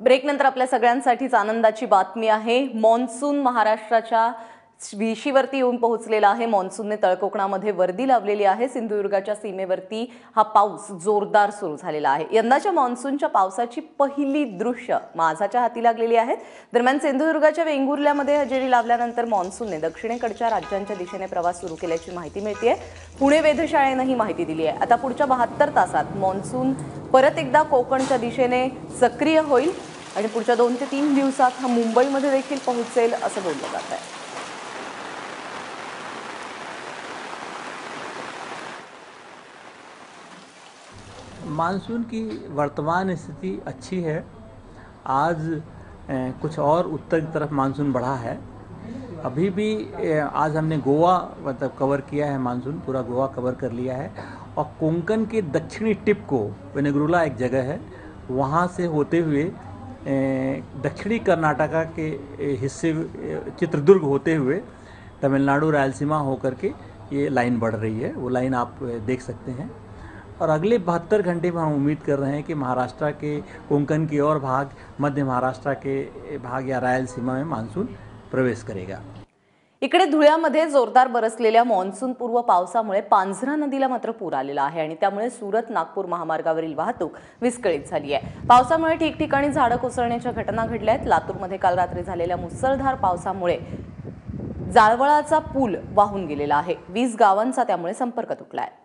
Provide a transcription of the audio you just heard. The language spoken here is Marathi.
ब्रेकनंतर आपल्या सगळ्यांसाठीच आनंदाची बातमी आहे. मॉन्सून महाराष्ट्राच्या विशीवरती येऊन पोहोचलेला आहे. मॉन्सूनने तळकोकणामध्ये वर्दी लावलेली आहे. सिंधुदुर्गाच्या सीमेवरती हा पाऊस जोरदार सुरू झालेला आहे. यंदाच्या मॉन्सूनच्या पावसाची पहिली दृश्य माझाच्या हाती लागलेली आहेत दरम्यान सिंधुदुर्गाच्या वेंगुर्ल्यामध्ये हजेरी लावल्यानंतर मॉन्सूनने दक्षिणेकडच्या राज्यांच्या दिशेने प्रवास सुरू केल्याची माहिती मिळते पुणे वेधशाळेनं ही माहिती दिली आहे. आता पुढच्या बहात्तर तासात मॉन्सून परत एकदा कोकणच्या दिशेने सक्रिय होईल. आणि पुढच्या दोन ते तीन दिवसात हा मुंबईमध्ये देखील पोहोचेल असं बोललं जात आहे मानसून की वर्तमान स्थिति अच्छी है। आज कुछ और उत्तर की तरफ़ मानसून बढ़ा है। अभी भी आज हमने गोवा मतलब कवर किया है मानसून, पूरा गोवा कवर कर लिया है। और कोंकण के दक्षिणी टिप को वेनेग्रुला एक जगह है, वहाँ से होते हुए दक्षिणी कर्नाटका के हिस्से चित्रदुर्ग होते हुए तमिलनाडु रायलसीमा होकर के ये लाइन बढ़ रही है। वो लाइन आप देख सकते हैं। और अगले बहत्तर घंटे में हम उम्मीद कर रहे हैं कि महाराष्ट्र के कोंकण की और भाग मध्य महाराष्ट्र के भाग या रायलसीमा में मानसून प्रवेश करेगा। इकडे धुळ्यामध्ये जोरदार बरसलेल्या मान्सूनपूर्व पावसामुळे पांझरा नदीला मात्र पूर आलेला आहे आणि त्यामुळे सुरत नागपूर महामार्गावरील वाहतूक विस्कळीत झाली आहे. पावसामुळे ठिकठिकाणी झाडं कोसळण्याच्या घटना घडल्या आहेत. लातूरमध्ये काल रात्री झालेल्या मुसळधार पावसामुळे जाळवळाचा पूल वाहून गेलेला आहे. वीस गावांचा त्यामुळे संपर्क तुटला आहे